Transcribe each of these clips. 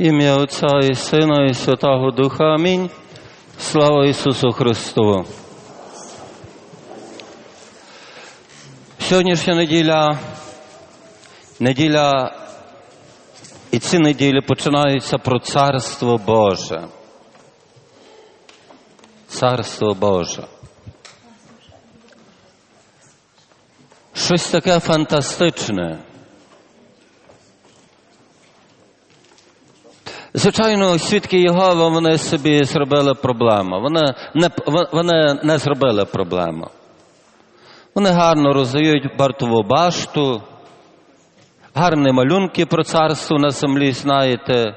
Ім'я Отця і Сина, і Святого Духа. Амінь. Слава Ісусу Христу. Сьогоднішня неділя, неділя і ці неділі починаються про Царство Боже. Царство Боже. Щось таке фантастичне. Звичайно, свідки Єгова вони собі зробили проблему. Вони не, вони не зробили проблему. Вони гарно роздають бартову башту, гарні малюнки про царство на землі, знаєте.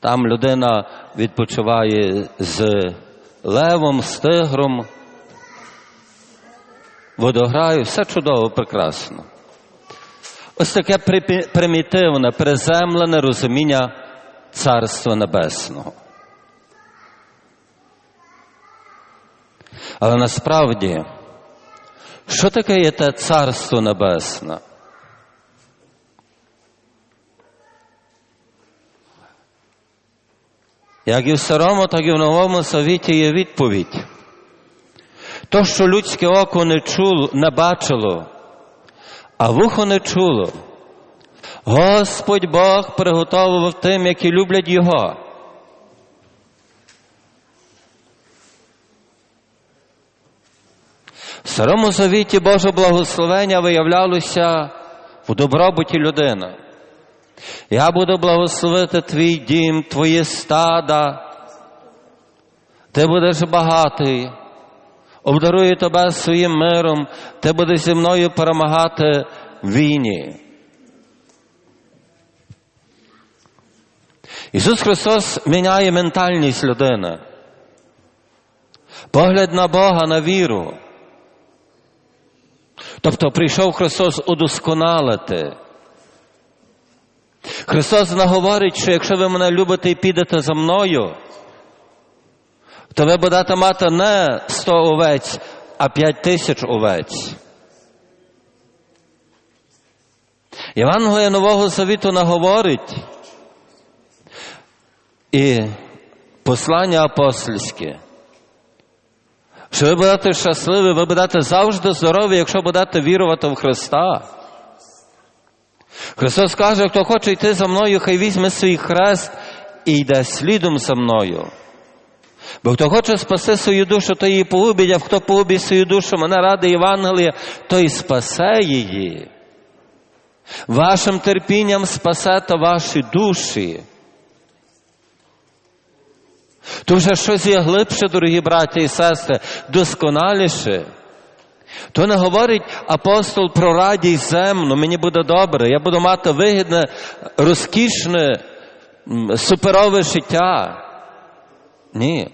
Там людина відпочиває з левом, з тигром, водограю, все чудово, прекрасно. Ось таке примітивне, приземлене розуміння Царства Небесного. Але насправді, що таке є те Царство Небесне? Як і в старому, так і в новому Завіті є відповідь. То, що людське око не чуло, не бачило, а вухо не чуло. Господь Бог приготовував тим, які люблять Його. В старому завіті Боже благословення виявлялося в добробуті людини. Я буду благословити твій дім, твої стада. Ти будеш багатий, обдарую тебе своїм миром, ти будеш зі мною перемагати в війні. Ісус Христос міняє ментальність людини, погляд на Бога, на віру. Тобто прийшов Христос удосконалити. Христос наговорить, що якщо ви мене любите і підете за мною, то ви будете мати не сто овець, а п'ять тисяч овець. Євангелія Нового Завіту наговорить і послання апостольське, що ви будете щасливі, ви будете завжди здорові, якщо будете вірувати в Христа. Христос каже, хто хоче йти за мною, хай візьме свій хрест і йде слідом за мною. Бо хто хоче спаси свою душу, то її погубить, а хто погубить свою душу, мене ради Євангелія, той спасе її. Вашим терпінням спасете ваші душі. То вже щось є глибше, дорогі браті і сестри, досконаліше. То не говорить апостол про радість земну, мені буде добре, я буду мати вигідне, розкішне, суперове життя. Ні.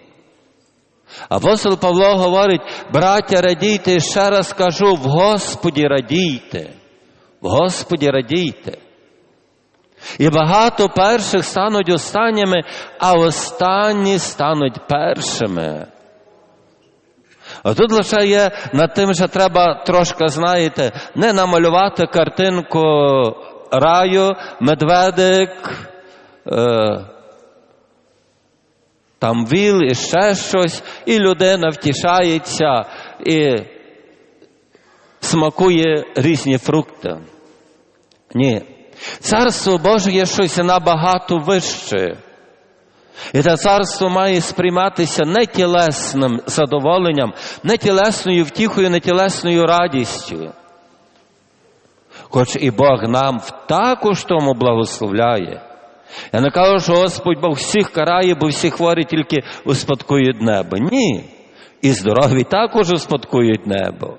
Апостол Павло говорить, браття, радійте, і ще раз кажу, в Господі радійте, в Господі радійте. І багато перших стануть останніми, а останні стануть першими. А тут лише є над тим, що треба трошки, знаєте, не намалювати картинку раю, медведик, е, там віл і ще щось, і людина втішається і смакує різні фрукти. Ні. Царство Боже є щось набагато вище. І це царство має сприйматися не тілесним задоволенням, не тілесною втіхою, не тілесною радістю. Хоч і Бог нам також тому благословляє. Я не кажу, що Господь Бог всіх карає, бо всі хворі тільки успадкують небо. Ні. І здорові також успадкують небо.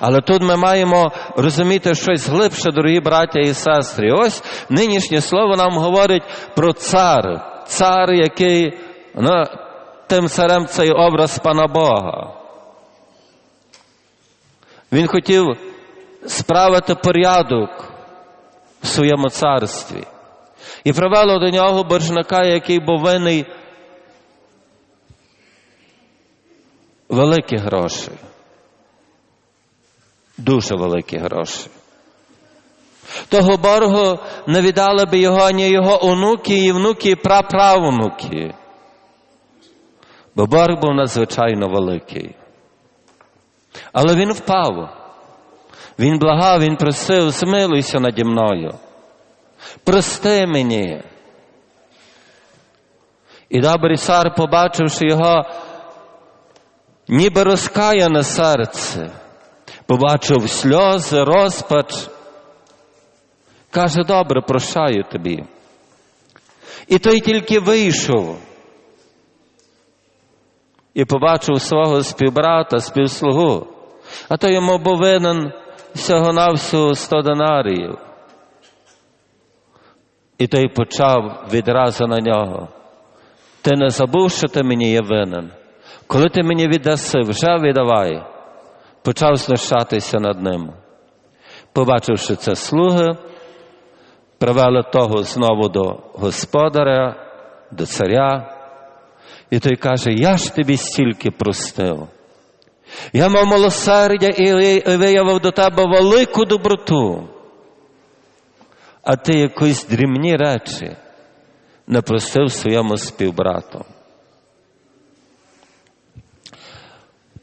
Але тут ми маємо розуміти щось глибше, дорогі браття і сестри. Ось нинішнє слово нам говорить про цар. Цар, який ну, тим царем цей образ пана Бога. Він хотів справити порядок в своєму царстві. І привело до нього боржника, який був винний великі гроші. Дуже великі гроші. Того боргу не віддали би його ані його онуки, і внуки, і праправнуки. Бо борг був надзвичайно великий. Але він впав. Він благав, він просив, змилуйся наді мною. Прости мені. І добрий цар, побачивши його, ніби розкаяне серце, побачив сльози, розпач, каже, добре, прощаю тобі. І той тільки вийшов і побачив свого співбрата, співслугу, а той йому був винен всього-навсього сто динаріїв. І той почав відразу на нього. Ти не забув, що ти мені є винен. Коли ти мені віддаси, вже віддавай. Почав знущатися над ним. Побачивши це слуги, привели того знову до господаря, до царя. І той каже, я ж тобі стільки простив. Я мав милосердя і виявив до тебе велику доброту. А ти якісь дрібні речі не простив своєму співбрату.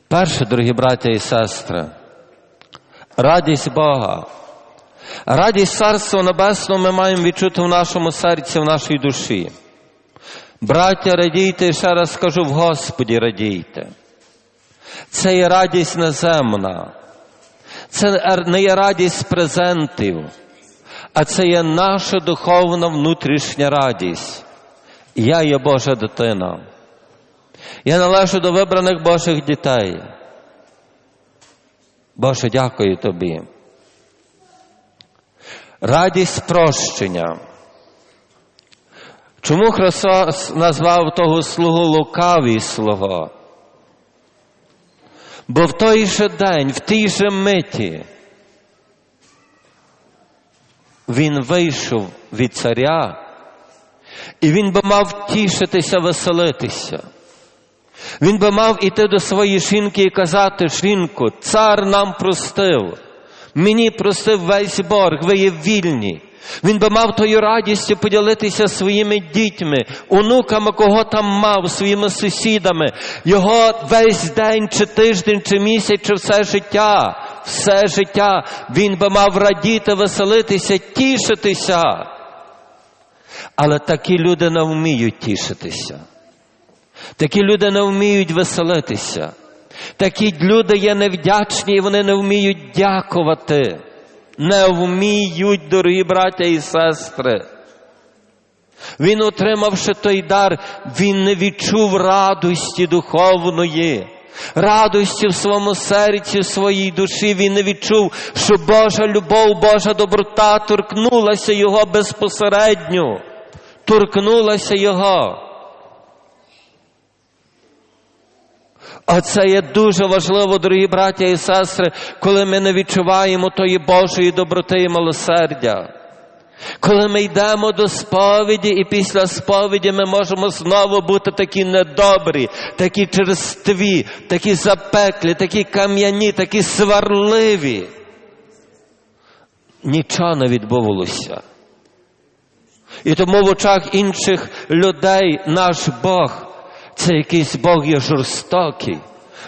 Перше, дорогі браття і сестри, радість Бога. Радість Царства Небесного ми маємо відчути в нашому серці, в нашій душі. Браття, радійте, ще раз скажу, в Господі радійте. Це є радість наземна. Це не є радість презентів, а це є наша духовна внутрішня радість. Я є Божа дитина. Я належу до вибраних Божих дітей. Боже, дякую тобі. Радість прощення. Чому Христос назвав того слугу лукавий слуго? Бо в той же день, в тій же миті, він вийшов від царя, і він би мав тішитися, веселитися. Він би мав іти до своєї жінки і казати, жінку, цар нам простив, мені простив весь борг, ви є вільні. Він би мав тою радістю поділитися своїми дітьми, онуками, кого там мав, своїми сусідами, його весь день, чи тиждень, чи місяць, чи все життя, все життя він би мав радіти, веселитися, тішитися. Але такі люди не вміють тішитися. Такі люди не вміють веселитися. Такі люди є невдячні і вони не вміють дякувати. Не вміють, дорогі браття і сестри. Він, отримавши той дар, він не відчув радості духовної, радості в своєму серці, в своїй душі. Він не відчув, що Божа любов, Божа доброта торкнулася його безпосередньо, торкнулася його. Оце є дуже важливо, дорогі браття і сестри, коли ми не відчуваємо тої Божої доброти і милосердя. Коли ми йдемо до сповіді, і після сповіді ми можемо знову бути такі недобрі, такі черстві, такі запеклі, такі кам'яні, такі сварливі. Нічого не відбувалося. І тому в очах інших людей наш Бог це якийсь Бог є жорстокий.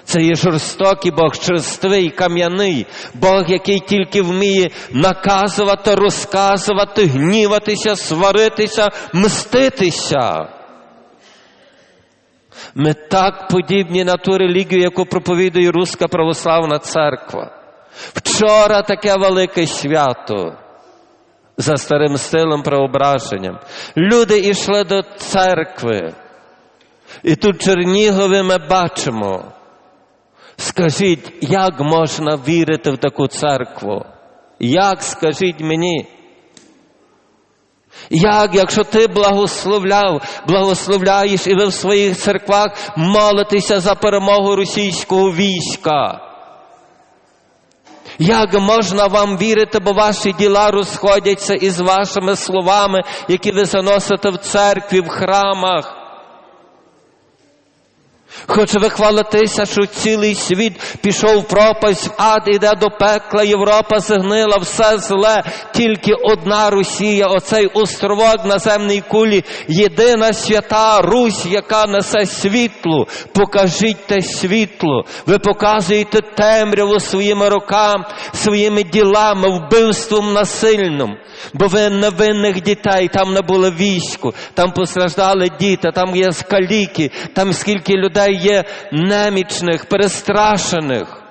Це є жорстокий Бог, черствий, кам'яний, Бог, який тільки вміє наказувати, розказувати, гніватися, сваритися, мститися. Ми так подібні на ту релігію, яку проповідує Руська православна церква. Вчора таке велике свято за старим стилем преображенням. Люди йшли до церкви. І тут Чернігові ми бачимо. Скажіть, як можна вірити в таку церкву? Як скажіть мені? Як, якщо ти благословляв, благословляєш і ви в своїх церквах молитеся за перемогу російського війська? Як можна вам вірити, бо ваші діла розходяться із вашими словами, які ви заносите в церкві, в храмах? Хоче ви хвалитися, що цілий світ пішов в пропасть, в ад іде до пекла, Європа згнила, все зле, тільки одна Росія, оцей островок на земній кулі, єдина свята Русь, яка несе світло. Покажіть те світло. Ви показуєте темряву своїми руками, своїми ділами, вбивством насильним. Бо ви невинних дітей, там не було війську, там постраждали діти, там є скаліки, там скільки людей є немічних, перестрашених.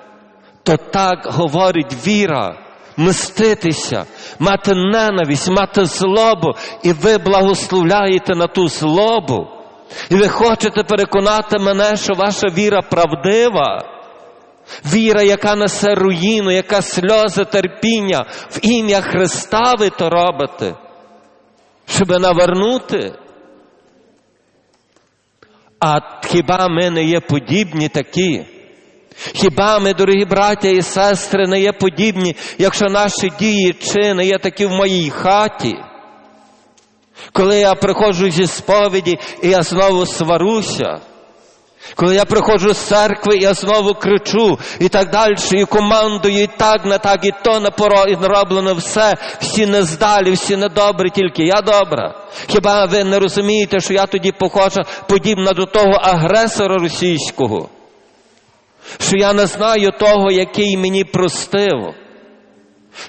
То так говорить віра. Мститися, мати ненависть, мати злобу, і ви благословляєте на ту злобу. І ви хочете переконати мене, що ваша віра правдива. Віра, яка несе руїну, яка сльози терпіння в ім'я Христа ви то робите, щоб навернути. А хіба ми не є подібні такі? Хіба ми, дорогі браття і сестри, не є подібні, якщо наші дії чини є такі в моїй хаті? Коли я приходжу зі сповіді і я знову сваруся, коли я приходжу з церкви, я знову кричу і так далі, і командую, і так, не так, і то не поро, і роблено все, всі нездалі, всі недобрі, тільки я добра. Хіба ви не розумієте, що я тоді похожа подібна до того агресора російського? Що я не знаю того, який мені простив?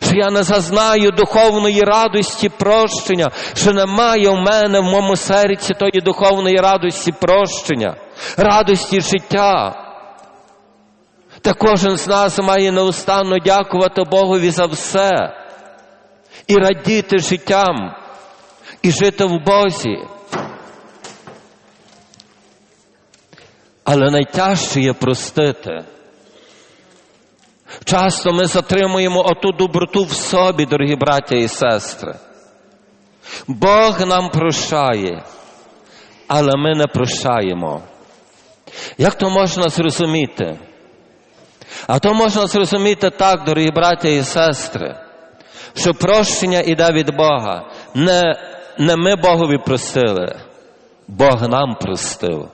Що я не зазнаю духовної радості прощення, що немає в мене в моєму серці тої духовної радості прощення, радості життя. Та кожен з нас має неустанно дякувати Богові за все і радіти життям, і жити в Бозі. Але найтяжче є простити. Часто ми затримуємо оту доброту в собі, дорогі браття і сестри. Бог нам прощає, але ми не прощаємо. Як то можна зрозуміти? А то можна зрозуміти так, дорогі браття і сестри, що прощення іде від Бога. Не, не ми Богові простили, Бог нам простив.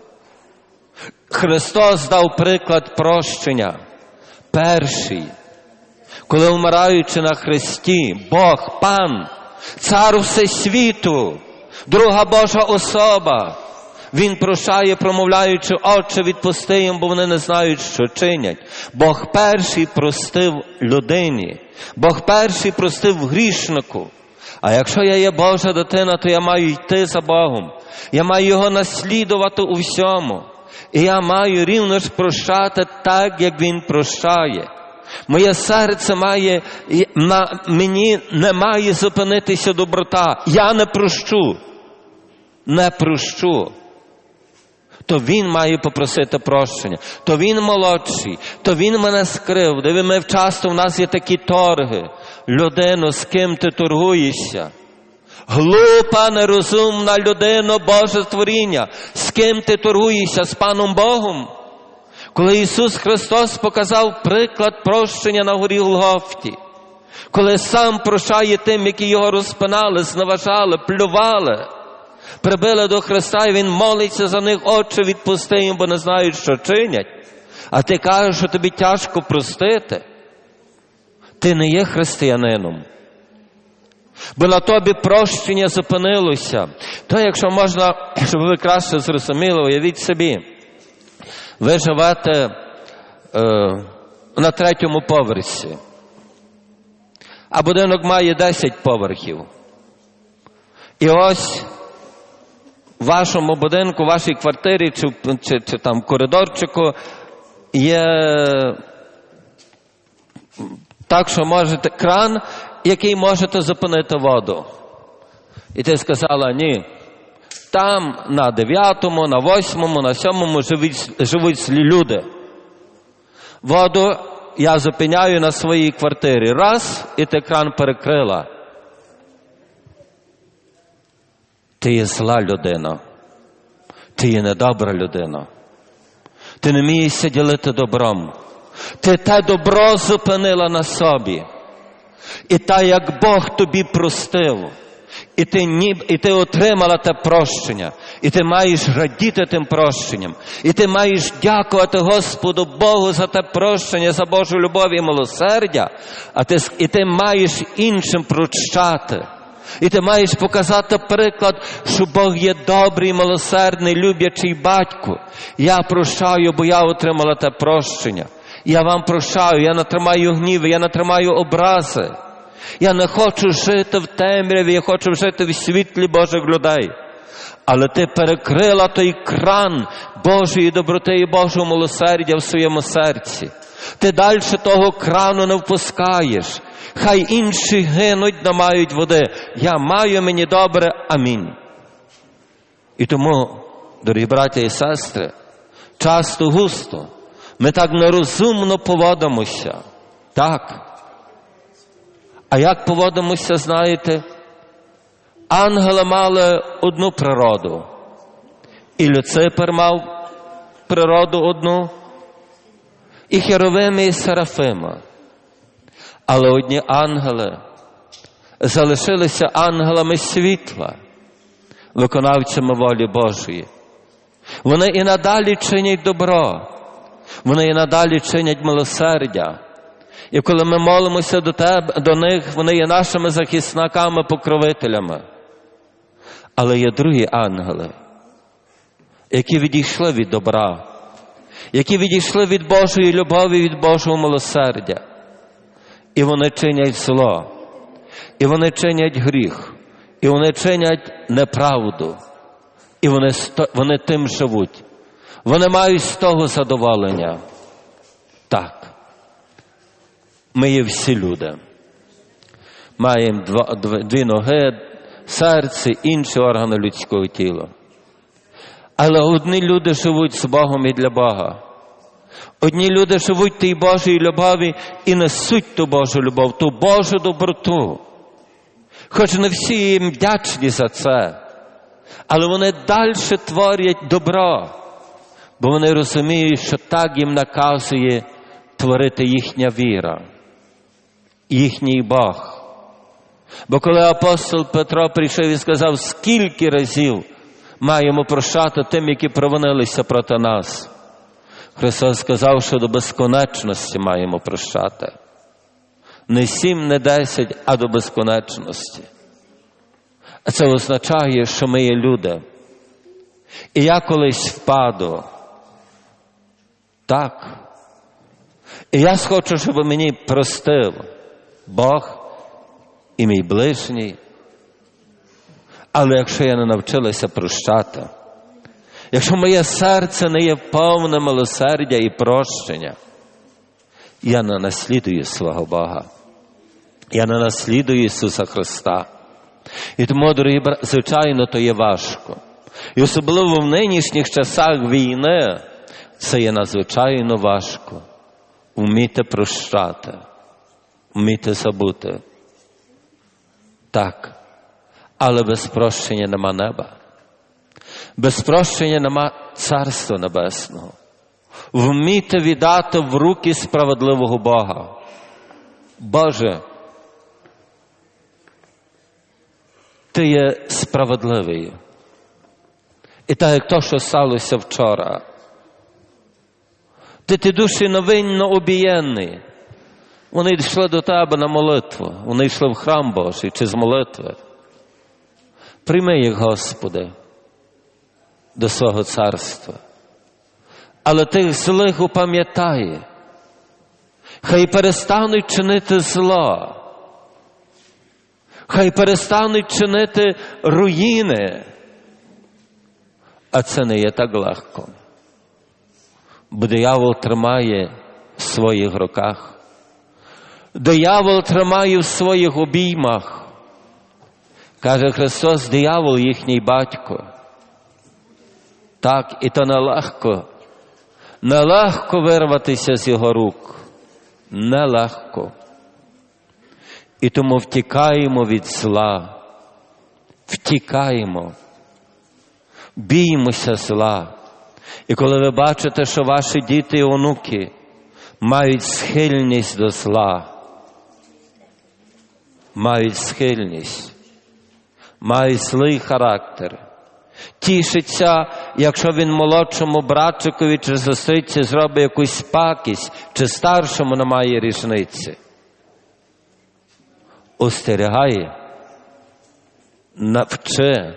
Христос дав приклад прощення. Перший, коли вмираючи на Христі, Бог, Пан, цар всесвіту, друга Божа особа, Він прощає, промовляючи, Отче, відпусти їм, бо вони не знають, що чинять. Бог перший простив людині, Бог перший простив грішнику. А якщо я є Божа дитина, то я маю йти за Богом. Я маю його наслідувати у всьому. І я маю рівно ж прощати так, як Він прощає. Моє серце має, на мені не має зупинитися доброта. Я не прощу. Не прощу. То він має попросити прощення, то він молодший, то він мене скривдив. Ми часто в нас є такі торги. Людину, з ким ти торгуєшся? Глупа, нерозумна людина, Боже створіння, з ким ти торгуєшся, з паном Богом? Коли Ісус Христос показав приклад прощення на горі Голгофті, коли сам прощає тим, які його розпинали, зневажали, плювали, прибили до Христа, і Він молиться за них, Отче, відпусти їм, бо не знають, що чинять. А ти кажеш, що тобі тяжко простити. Ти не є християнином бо на тобі прощення зупинилося. То, якщо можна, щоб ви краще зрозуміли, уявіть собі, ви живете е, на третьому поверсі, а будинок має 10 поверхів. І ось в вашому будинку, в вашій квартирі чи, чи, чи там коридорчику є так, що можете кран який можете зупинити воду. І ти сказала, ні. Там на дев'ятому, на восьмому, на сьомому живуть, живуть люди. Воду я зупиняю на своїй квартирі. Раз, і ти кран перекрила. Ти є зла людина. Ти є недобра людина. Ти не вмієшся ділити добром. Ти те добро зупинила на собі. І так як Бог тобі простив, і ти, ні, і ти отримала те прощення, і ти маєш радіти тим прощенням, і ти маєш дякувати Господу Богу за те прощення, за Божу любов і милосердя, а ти, і ти маєш іншим прощати. І ти маєш показати приклад, що Бог є добрий, милосердний, люблячий батько. Я прощаю, бо я отримала те прощення. Я вам прощаю, я не тримаю гніви, я не тримаю образи. Я не хочу жити в темряві, я хочу жити в світлі Божих людей. Але ти перекрила той кран Божої доброти і Божого милосердя в своєму серці. Ти далі того крану не впускаєш. Хай інші гинуть, не мають води. Я маю мені добре. Амінь. І тому, дорогі браті і сестри, часто густо ми так нерозумно поводимося. Так. А як поводимося, знаєте? Ангели мали одну природу. І Люципер мав природу одну, і Херовими, і Серафима. Але одні ангели залишилися ангелами світла, виконавцями волі Божої. Вони і надалі чинять добро, вони і надалі чинять милосердя. І коли ми молимося до тебе, до них, вони є нашими захисниками, покровителями. Але є другі ангели, які відійшли від добра, які відійшли від Божої любові, від Божого милосердя. І вони чинять зло, і вони чинять гріх, і вони чинять неправду, і вони, вони тим живуть. Вони мають з того задоволення. Так. Ми є всі люди. Маємо два, дві ноги, серце, інші органи людського тіла. Але одні люди живуть з Богом і для Бога. Одні люди живуть тій Божій любові і несуть ту Божу любов, ту Божу доброту. Хоч не всі їм вдячні за це, але вони далі творять добро, бо вони розуміють, що так їм наказує творити їхня віра, їхній Бог. Бо коли апостол Петро прийшов і сказав, скільки разів маємо прощати тим, які провинилися проти нас. Христос сказав, що до безконечності маємо прощати. Не сім, не десять, а до безконечності. А це означає, що ми є люди. І я колись впаду. Так. І я хочу, щоб мені простив Бог і мій ближній. Але якщо я не навчилася прощати, якщо моє серце не є повне милосердя і прощення, я не наслідую свого Бога. Я не наслідую Ісуса Христа. І тому, дорогі брати, звичайно, то є важко. І особливо в нинішніх часах війни це є надзвичайно важко. Вміти прощати, вміти забути. Так. Але без прощення нема неба. Без прощення нема Царства Небесного. Вміти віддати в руки справедливого Бога. Боже, Ти є справедливий. І так, як то, що сталося вчора. Ти ти душі новинно обієнний. Вони йшли до тебе на молитву, вони йшли в храм Божий чи з молитви. Прийми їх, Господи, до свого царства. Але тих злих упам'ятає, хай перестануть чинити зло, хай перестануть чинити руїни. А це не є так легко. Бо диявол тримає в своїх руках. Диявол тримає в своїх обіймах. Каже Христос, диявол їхній батько. Так, і то нелегко. Нелегко вирватися з його рук. Нелегко. І тому втікаємо від зла. Втікаємо. Біймося зла. І коли ви бачите, що ваші діти і онуки мають схильність до зла, мають схильність, має злий характер. Тішиться, якщо він молодшому братчикові чи сестриці зробить якусь пакість, чи старшому немає різниці. Остерігає, навчи,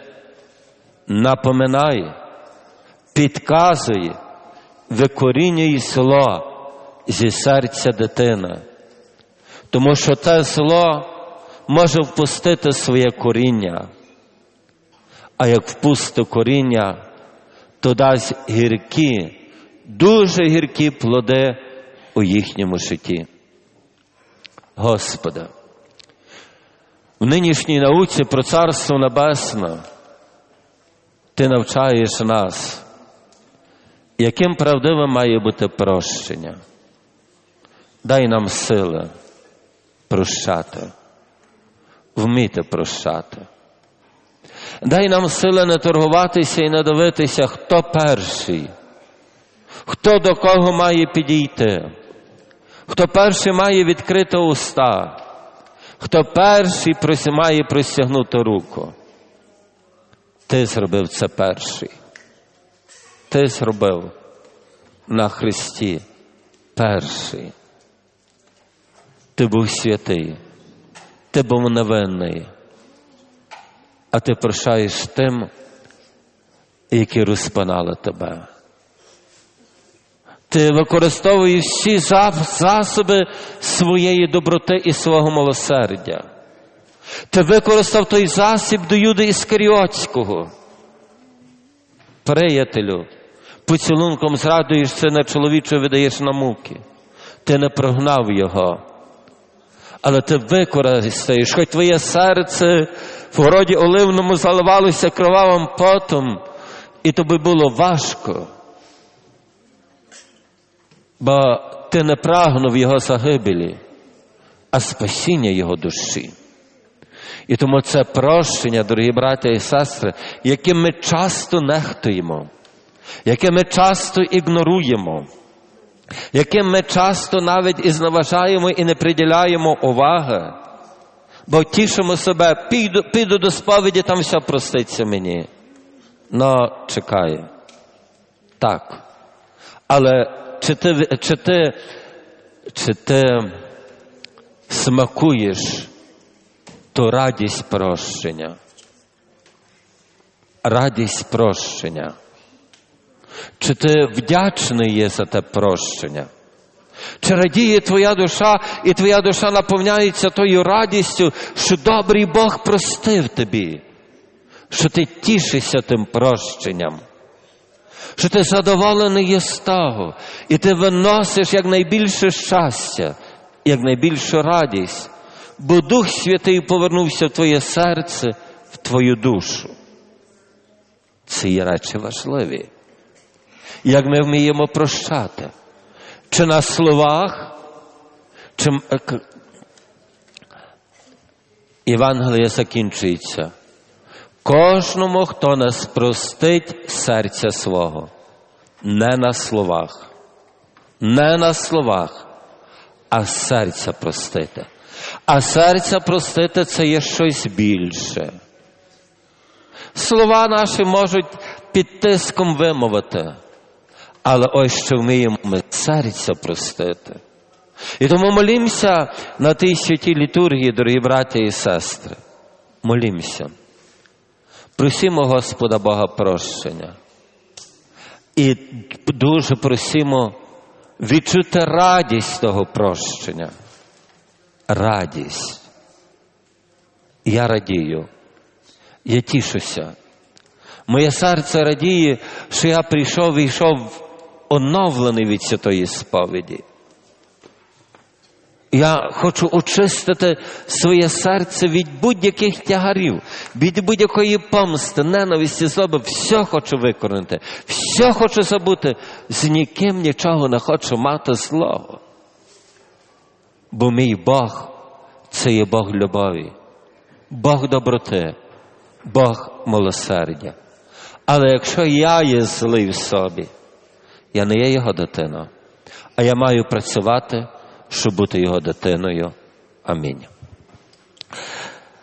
напоминає, підказує, викорінює зло зі серця дитини. Тому що те зло може впустити своє коріння. А як впусти коріння, то дасть гіркі, дуже гіркі плоди у їхньому житті. Господи, в нинішній науці про Царство Небесне Ти навчаєш нас, яким правдивим має бути прощення. Дай нам сили прощати, вміти прощати. Дай нам сили не торгуватися і не дивитися, хто перший, хто до кого має підійти, хто перший має відкрити уста, хто перший має простягнути руку. Ти зробив це перший. Ти зробив на Христі перший. Ти був святий, ти був невинний, а ти прощаєш тим, які розпинали тебе. Ти використовуєш всі засоби своєї доброти і свого милосердя. Ти використав той засіб до Юди Іскаріотського. Приятелю, поцілунком зрадуєш сина чоловічого видаєш на муки. Ти не прогнав його. Але ти використаєш, хоч твоє серце в городі оливному заливалося кровавим потом, і тобі було важко. Бо ти не прагнув його загибелі, а спасіння його душі. І тому це прощення, дорогі браття і сестри, яким ми часто нехтуємо, яке ми часто ігноруємо, яким ми часто навіть і зневажаємо і не приділяємо уваги, бо тішимо себе, піду, піду до сповіді, там все проститься мені. Но чекає. Так. Але чи ти, чи ти, чи ти смакуєш ту радість прощення? Радість прощення. Чи ти вдячний є за те прощення? Чи радіє твоя душа, і твоя душа наповняється тою радістю, що добрий Бог простив тобі, що ти тішишся тим прощенням, що ти задоволений є з того, і ти виносиш якнайбільше щастя, якнайбільшу радість, бо Дух Святий повернувся в твоє серце, в твою душу. Є речі важливі як ми вміємо прощати. Чи на словах, чи Євангеліє закінчується. Кожному, хто нас простить серця свого, не на словах, не на словах, а серця простити. А серця простити це є щось більше. Слова наші можуть під тиском вимовити. Але ось що вміємо ми серця простити. І тому молімося на тій святій літургії, дорогі браті і сестри. Молімося. Просімо Господа Бога прощення. І дуже просімо відчути радість того прощення. Радість. Я радію, я тішуся. Моє серце радіє, що я прийшов і йшов оновлений від святої сповіді. Я хочу очистити своє серце від будь-яких тягарів, від будь-якої помсти, ненависті, злоби. Все хочу викорити, все хочу забути, з ніким нічого не хочу мати злого. Бо мій Бог це є Бог любові, Бог доброти, Бог милосердя. Але якщо я є злий в собі, я не є його дитина, а я маю працювати, щоб бути його дитиною. Амінь.